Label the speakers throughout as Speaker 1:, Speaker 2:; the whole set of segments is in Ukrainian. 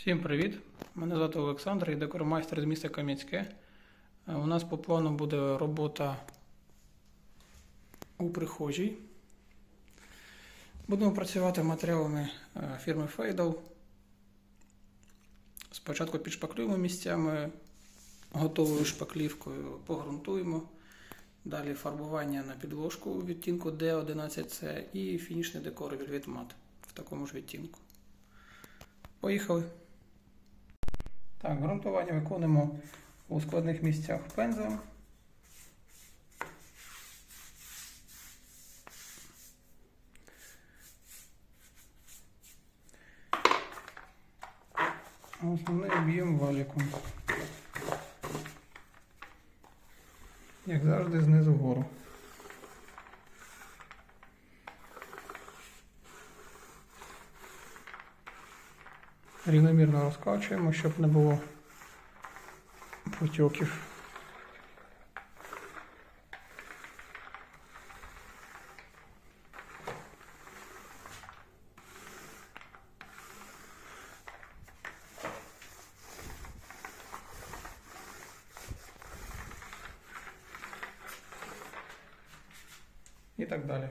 Speaker 1: Всім привіт! Мене звати Олександр, я декормайстер з міста Кам'янське. Е, У нас по плану буде робота у прихожій. Будемо працювати матеріалами е, фірми Feydal. Спочатку підшпаклюємо місцями готовою шпаклівкою, погрунтуємо. Далі фарбування на підложку відтінку D11C і фінішний декор Matte в такому ж відтінку. Поїхали! Так, ґрунтування виконуємо у складних місцях пензлем. Основний об'єм валіком. Як завжди, знизу вгору. Рівномірно розкачуємо, щоб не було потьоків. І так далі.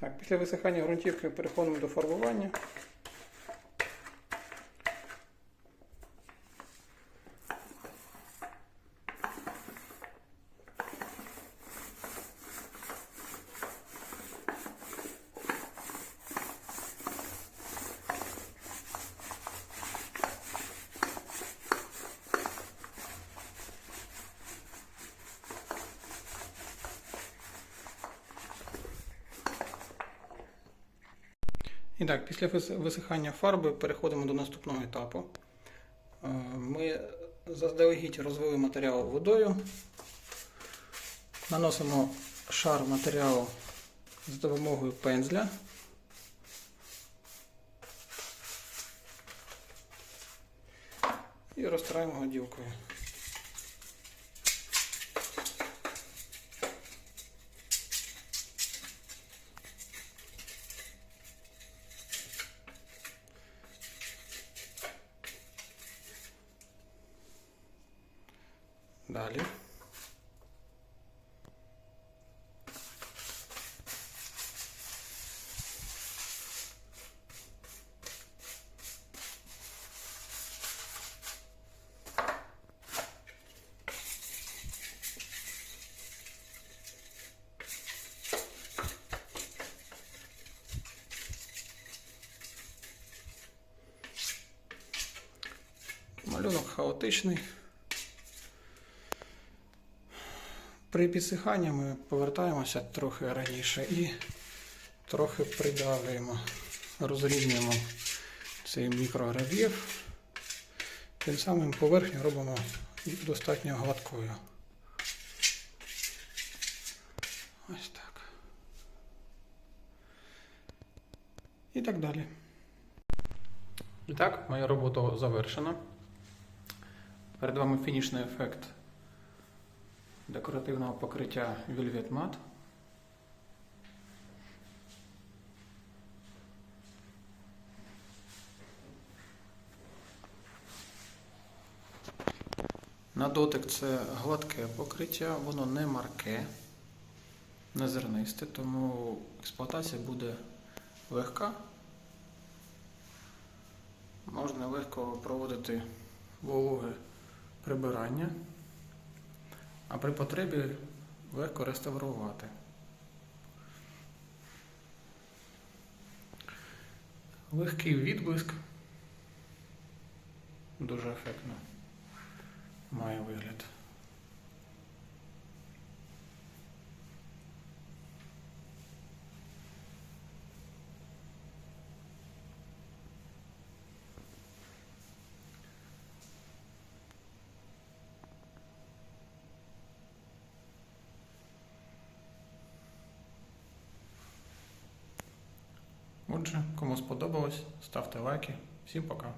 Speaker 1: Так, після висихання ґрунтівки переходимо до фарбування. І так, після висихання фарби переходимо до наступного етапу. Е, Ми заздалегідь розвели матеріал водою, наносимо шар матеріалу з допомогою пензля. І розтираємо годілкою. Далі. Малюнок хаотичний. При підсиханні ми повертаємося трохи раніше і трохи придавлюємо, розрівнюємо цей мікрорельєф. Тим самим поверхню робимо достатньо гладкою. Ось так. І так далі. І так, моя робота завершена. Перед вами фінішний ефект декоративного покриття Velvet Matte. На дотик це гладке покриття, воно не марке, не зернисте, тому експлуатація буде легка. Можна легко проводити вологе прибирання а при потребі легко реставрувати. Легкий відблиск дуже ефектно має вигляд. Отже, кому сподобалось, ставте лайки. Всім пока.